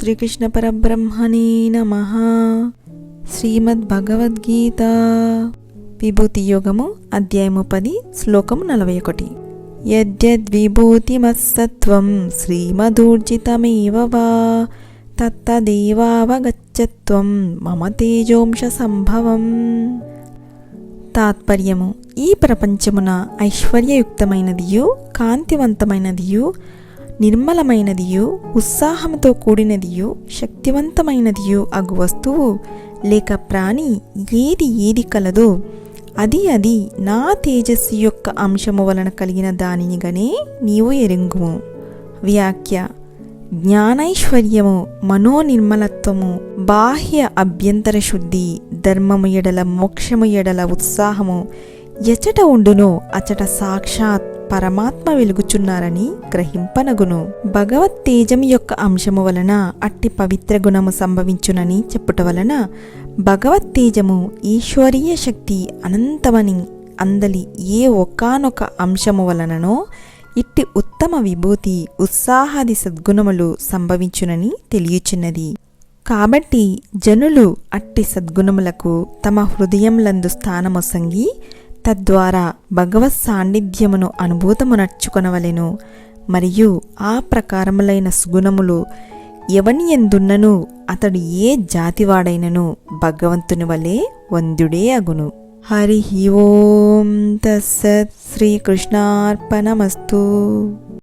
శ్రీకృష్ణ పరబ్రహ్మణే నమ శ్రీమద్భగవద్గీత విభూతి యోగము అధ్యాయము పది శ్లోకము నలభై ఒకటి యద్యద్విభూతిమత్సత్వం శ్రీమదూర్జితమేవ వా తత్తదేవావగచ్చత్వం మమ తేజోంశ సంభవం తాత్పర్యము ఈ ప్రపంచమున ఐశ్వర్యయుక్తమైనదియు కాంతివంతమైనదియు నిర్మలమైనదియు ఉత్సాహంతో కూడినదియు శక్తివంతమైనదియు అగు వస్తువు. లేక ప్రాణి ఏది ఏది కలదో అది అది నా తేజస్సు యొక్క అంశము వలన కలిగిన దానిని గనే నీవు ఎరుంగుము. వ్యాఖ్య జ్ఞానైశ్వర్యము మనోనిర్మలత్వము బాహ్య అభ్యంతర శుద్ధి ధర్మము ఎడల మోక్షము ఎడల ఉత్సాహము ఎచట ఉండునో అచట సాక్షాత్ పరమాత్మ వెలుగుచున్నారని గ్రహింపనగును. భగవత్ తేజం యొక్క అంశము వలన అట్టి పవిత్ర గుణము సంభవించునని చెప్పుట వలన భగవత్ తేజము ఈశ్వరీయ శక్తి అనంతమని అందలి ఏ ఒకానొక అంశము వలననో ఇట్టి ఉత్తమ విభూతి ఉత్సాహాది సద్గుణములు సంభవించునని తెలియచున్నది. కాబట్టి జనులు అట్టి సద్గుణములకు తమ హృదయంలందు స్థానమొసంగి తద్వారా భగవత్ సాన్నిధ్యమును అనుభూతమునర్చుకొనవలెను మరియు ఆ ప్రకారములైన సుగుణములు ఎవని ఎందున్నను అతడు ఏ జాతివాడైనను భగవంతుని వలె వంద్యుడే అగును. హరి ఓం తస్సత్ శ్రీకృష్ణార్పణమస్తు.